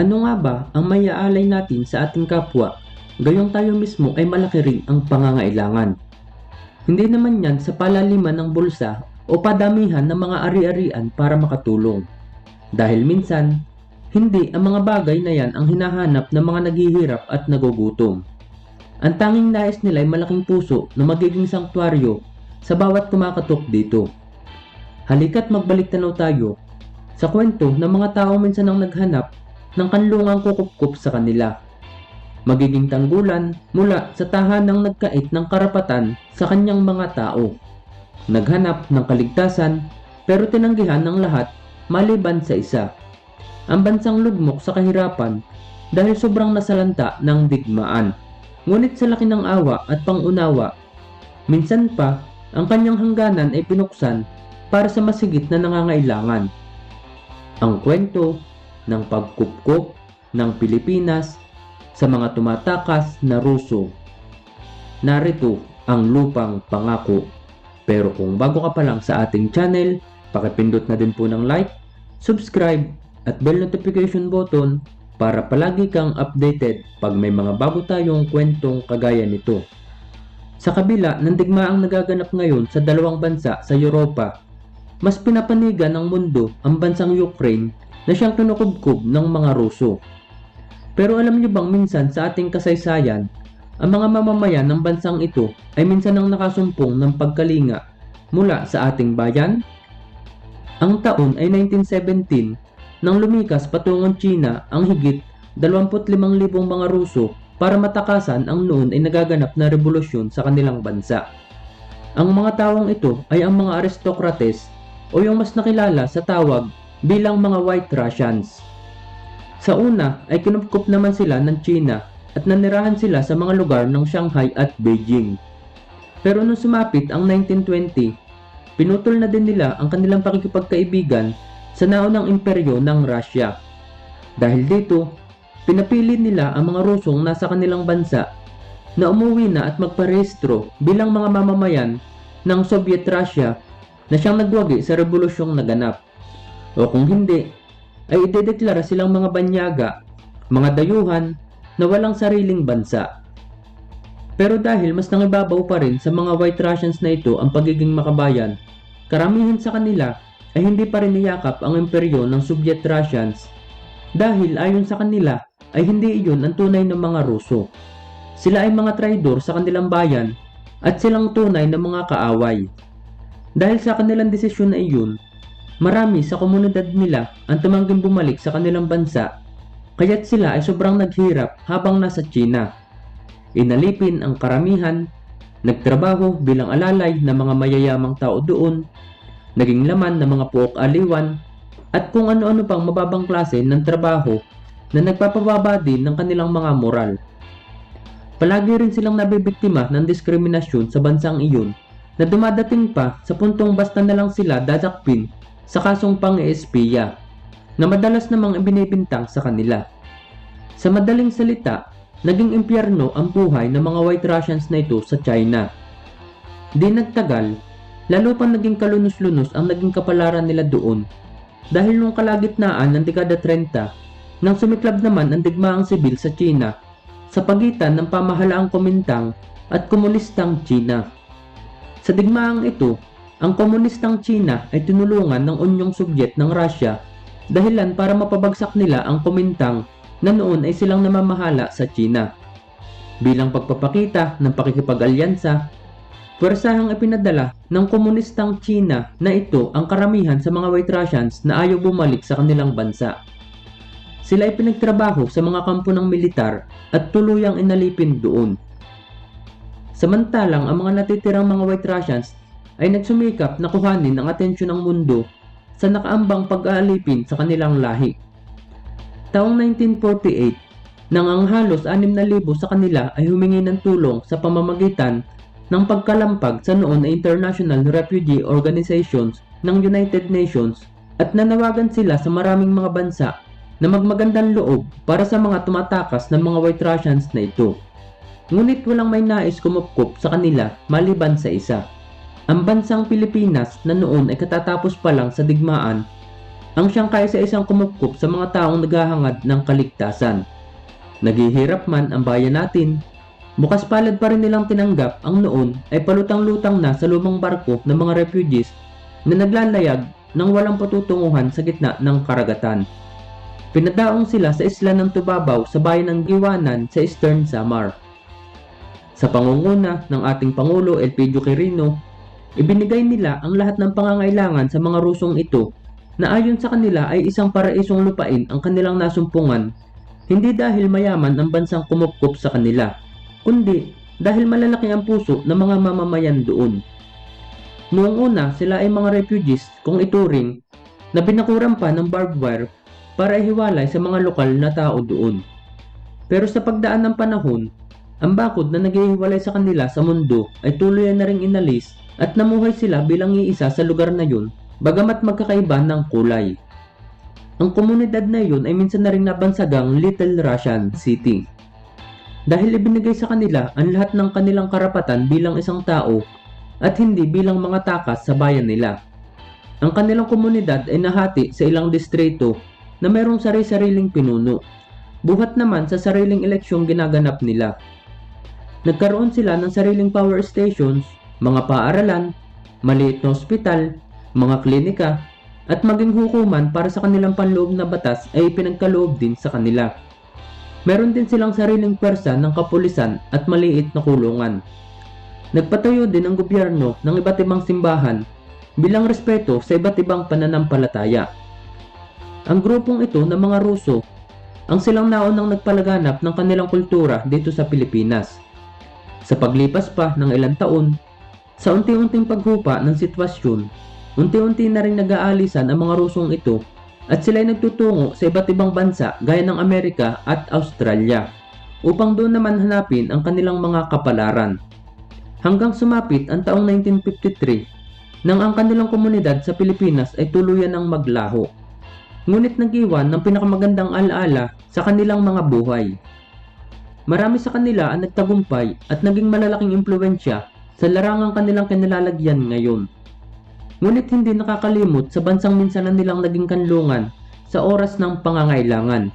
Ano nga ba ang mayaalay natin sa ating kapwa gayong tayo mismo ay malaki rin ang pangangailangan? Hindi naman yan sa palaliman ng bulsa o padamihan ng mga ari-arian para makatulong. Dahil minsan, hindi ang mga bagay na yan ang hinahanap ng mga naghihirap at nagugutom. Ang tanging nais nila ay malaking puso na magiging sanktuaryo sa bawat kumakatok dito. Halika't magbalik tanaw tayo sa kwento ng mga tao minsan ang naghanap ng kanlungang kukupkup sa kanila. Magiging tanggulan mula sa tahanang nagkait ng karapatan sa kanyang mga tao. Naghanap ng kaligtasan pero tinanggihan ng lahat maliban sa isa. Ang bansang lugmok sa kahirapan dahil sobrang nasalanta ng digmaan. Ngunit sa laki ng awa at pangunawa, minsan pa ang kanyang hangganan ay pinuksan para sa masigit na nangangailangan. Ang kwento ng pagkupkup ng Pilipinas sa mga tumatakas na Ruso. Narito ang lupang pangako. Pero kung bago ka pa lang sa ating channel, pakipindot na din po ng like, subscribe at bell notification button para palagi kang updated pag may mga bago tayong kwentong kagaya nito. Sa kabila ng digmaang nagaganap ngayon sa dalawang bansa sa Europa, mas pinapanigan ng mundo ang bansang Ukraine na siyang kinukubkob ng mga Ruso. Pero alam niyo bang minsan sa ating kasaysayan, ang mga mamamayan ng bansang ito ay minsan ang nakasumpong ng pagkalinga mula sa ating bayan? Ang taon ay 1917 nang lumikas patungong China ang higit 25,000 mga Ruso para matakasan ang noon ay nagaganap na revolusyon sa kanilang bansa. Ang mga tawang ito ay ang mga aristokrates o yung mas nakilala sa tawag bilang mga White Russians. Sa una ay kinupkup naman sila ng China at nanirahan sila sa mga lugar ng Shanghai at Beijing. Pero nung sumapit ang 1920, pinutol na din nila ang kanilang pakikipagkaibigan sa naunang imperyo ng Russia. Dahil dito, pinapili nila ang mga Rusong nasa kanilang bansa na umuwi na at magparehistro bilang mga mamamayan ng Soviet Russia na siyang nagwagi sa revolusyong naganap. O kung hindi, ay idedeklara silang mga banyaga, mga dayuhan na walang sariling bansa. Pero dahil mas nangibabaw pa rin sa mga White Russians na ito ang pagiging makabayan, karamihan sa kanila ay hindi pa rin niyakap ang imperyo ng Soviet Russians dahil ayon sa kanila ay hindi iyon ang tunay ng mga Ruso. Sila ay mga traidor sa kanilang bayan at silang tunay na mga kaaway. Dahil sa kanilang desisyon na iyon, marami sa komunidad nila ang tumangging bumalik sa kanilang bansa kaya't sila ay sobrang naghirap habang nasa China. Inalipin ang karamihan, nagtrabaho bilang alalay ng mga mayayamang tao doon, naging laman ng mga puok aliwan, at kung ano-ano pang mababang klase ng trabaho na nagpapababa din ng kanilang mga moral. Palagi rin silang nabibiktima ng diskriminasyon sa bansang iyon na dumadating pa sa puntong basta na lang sila dadakpin sa kasong pang-espiya na madalas namang ibinibintang sa kanila. Sa madaling salita, naging impyerno ang buhay ng mga White Russians na ito sa China. Di nagtagal, lalo pa naging kalunos-lunos ang naging kapalaran nila doon dahil nung kalagitnaan ng dekada 30 nang sumiklab naman ang digmaang sibil sa China sa pagitan ng pamahalaang komintang at komunistang China. Sa digmaang ito, ang komunistang China ay tinulungan ng Unyong Soviet ng Russia dahilan para mapabagsak nila ang kumintang na noon ay silang namamahala sa China. Bilang pagpapakita ng pakikipag-alyansa, puwersahang ipinadala ng komunistang China na ito ang karamihan sa mga White Russians na ayaw bumalik sa kanilang bansa. Sila ay pinagtrabaho sa mga kampo ng militar at tuluyang inalipin doon. Samantalang ang mga natitirang mga White Russians ay nagsumikap na kuhanin ang atensyon ng mundo sa nakaambang pag-aalipin sa kanilang lahi. Taong 1948, nang ang halos 6,000 sa kanila ay humingi ng tulong sa pamamagitan ng pagkalampag sa noon ay International Refugee Organizations ng United Nations at nanawagan sila sa maraming mga bansa na magmagandang loob para sa mga tumatakas ng mga White Russians na ito. Ngunit walang may nais kumupkup sa kanila maliban sa isa. Ang bansang Pilipinas na noon ay katatapos pa lang sa digmaan ang siyang kaya sa isang kumupkup sa mga taong naghahangad ng kaligtasan. Naghihirap man ang bayan natin, bukas palad pa rin nilang tinanggap ang noon ay palutang-lutang na sa lumang barko ng mga refugees na naglalayag ng walang patutunguhan sa gitna ng karagatan. Pinadaong sila sa isla ng Tubabaw sa bayan ng Giwanan sa Eastern Samar. Sa pangunguna ng ating Pangulo Elpidio Quirino, ibinigay nila ang lahat ng pangangailangan sa mga rusong ito na ayon sa kanila ay isang paraisong lupain ang kanilang nasumpungan hindi dahil mayaman ang bansang kumupkup sa kanila, kundi dahil malalaki ang puso ng mga mamamayan doon. Noong una, sila ay mga refugees kung ituring na binakuran pa ng barbed wire para ihiwalay sa mga lokal na tao doon. Pero sa pagdaan ng panahon, ang bakod na naghihiwalay sa kanila sa mundo ay tuluyan na ring inalis at namuhay sila bilang iisa sa lugar na yun bagamat magkakaiba ng kulay. Ang komunidad na iyon ay minsan na rin nabansagang Little Russian City. Dahil ibinigay sa kanila ang lahat ng kanilang karapatan bilang isang tao at hindi bilang mga takas sa bayan nila. Ang kanilang komunidad ay nahati sa ilang distrito na mayroong sari-sariling pinuno. Buhat naman sa sariling eleksyong ginaganap nila. Nagkaroon sila ng sariling power stations, mga paaralan, maliit na ospital, mga klinika, at maging hukuman para sa kanilang panloob na batas ay pinagkaloob din sa kanila. Meron din silang sariling pwersa ng kapulisan at maliit na kulungan. Nagpatayo din ang gobyerno ng iba't ibang simbahan bilang respeto sa iba't ibang pananampalataya. Ang grupong ito ng mga Ruso ang silang naunang nagpalaganap ng kanilang kultura dito sa Pilipinas. Sa paglipas pa ng ilang taon, sa unti-unting paghupa ng sitwasyon, unti-unti na rin nag-aalisan ang mga Rusong ito at sila ay nagtutungo sa iba't ibang bansa gaya ng Amerika at Australia upang doon naman hanapin ang kanilang mga kapalaran. Hanggang sumapit ang taong 1953 nang ang kanilang komunidad sa Pilipinas ay tuluyan ng maglaho. Ngunit nagiwan ng pinakamagandang alaala sa kanilang mga buhay. Marami sa kanila ang nagtagumpay at naging malalaking impluensya sa larangang kanilang kinalalagyan ngayon. Ngunit hindi nakakalimot sa bansang minsanan nilang naging kanlungan sa oras ng pangangailangan.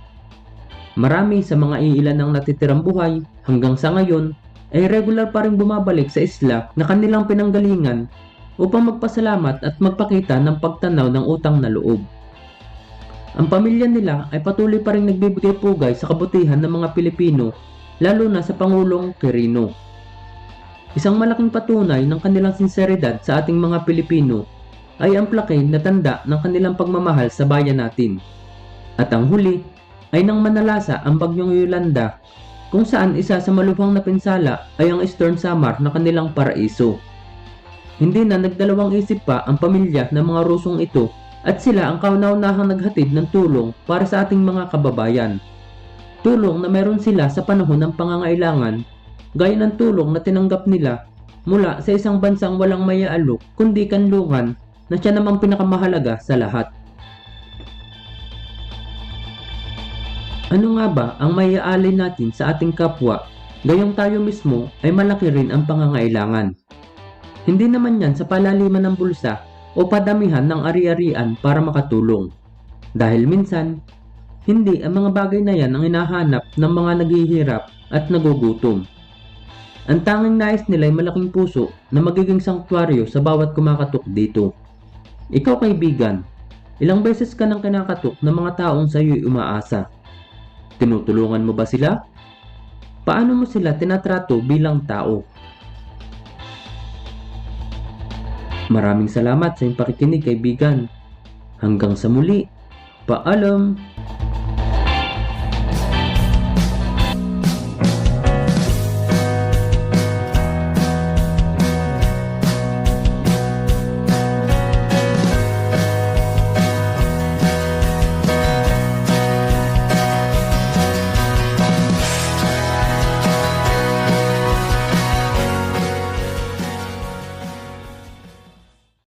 Marami sa mga iilan ng natitirang buhay hanggang sa ngayon ay regular pa rin bumabalik sa isla na kanilang pinanggalingan upang magpasalamat at magpakita ng pagtanaw ng utang na loob. Ang pamilya nila ay patuloy pa rin nagbibigay pugay sa kabutihan ng mga Pilipino lalo na sa Pangulong Quirino. Isang malaking patunay ng kanilang sinseridad sa ating mga Pilipino ay ang plake na tanda ng kanilang pagmamahal sa bayan natin. At ang huli ay nang manalasa ang bagyong Yolanda kung saan isa sa malubhang na pinsala ay ang Eastern Samar na kanilang paraiso. Hindi na nagdalawang isip pa ang pamilya ng mga Rusong ito at sila ang kauna-unahang naghatid ng tulong para sa ating mga kababayan. Tulong na meron sila sa panahon ng pangangailangan gaya ng tulong na tinanggap nila mula sa isang bansang walang mayaalok kundi kanlungan na siya namang pinakamahalaga sa lahat. Ano nga ba ang maiaalay natin sa ating kapwa gayong tayo mismo ay malaki rin ang pangangailangan? Hindi naman yan sa palaliman ng bulsa o padamihan ng ari-arian para makatulong. Dahil minsan, hindi ang mga bagay na yan ang hinahanap ng mga naghihirap at nagugutom. Ang tanging nais nila ay malaking puso na magiging sanktuaryo sa bawat kumakatok dito. Ikaw kaibigan, ilang beses ka nang kinakatok ng mga taong sa iyo'y umaasa. Tinutulungan mo ba sila? Paano mo sila tinatrato bilang tao? Maraming salamat sa iyong pakikinig kaibigan. Hanggang sa muli. Paalam!